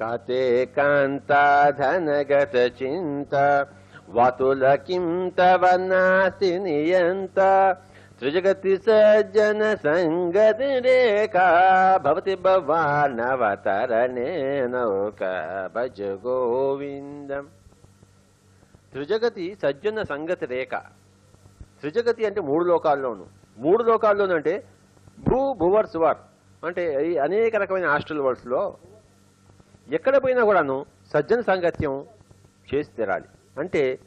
కతే కాంతా ధనగత చింత వతుల కిం తవ నియంత త్రిజగతి సజ్జన సంగతి రేఖ భవతి భవానవతరణే నౌక భజ గోవిందం త్రిజగతి సజ్జన సంగతి రేఖ త్రిజగతి అంటే మూడు లోకాల్లోను। మూడు లోకాల్లోనూ అంటే భూ భువర్స్ వర్। అంటే అనేక రకమైన హాస్టల్ వర్డ్స్లో ఎక్కడ పోయినా కూడాను సజ్జన సాంగత్యం చేసి తీరాలి. అంటే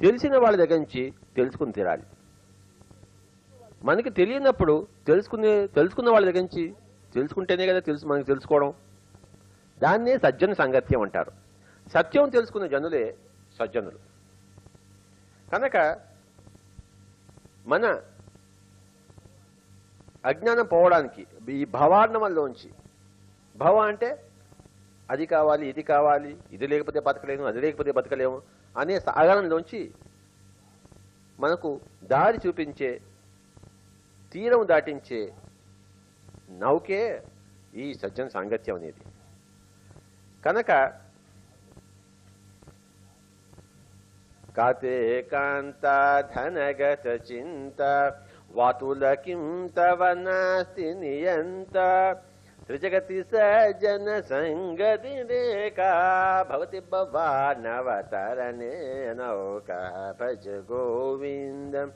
తెలిసిన వాళ్ళ దగ్గర నుంచి తెలుసుకుని తీరాలి. మనకి తెలియనప్పుడు తెలుసుకునే తెలుసుకున్న వాళ్ళ దగ్గర నుంచి తెలుసుకుంటేనే కదా తెలుసు మనకి తెలుసుకోవడం. దాన్నే సజ్జన సాంగత్యం అంటారు. సత్యం తెలుసుకున్న జనులే సజ్జనులు. కనుక మన అజ్ఞానం పోవడానికి ఈ భవార్ణమంలోంచి భవ అంటే అది కావాలి ఇది కావాలి ఇది లేకపోతే బతకలేము అది లేకపోతే బతకలేము అనే సాగరంలోంచి మనకు దారి చూపించే తీరం దాటించే నౌకే ఈ సజ్జన సాంగత్యం అనేది. కనుక కతే కాంత ధనగత చింత వాతుల కిం తవ నాస్తి నియంత త్రిజగతి సజ్జన సంగతి రేఖా భవతి భవానవతరణే నౌక భజ గోవిందం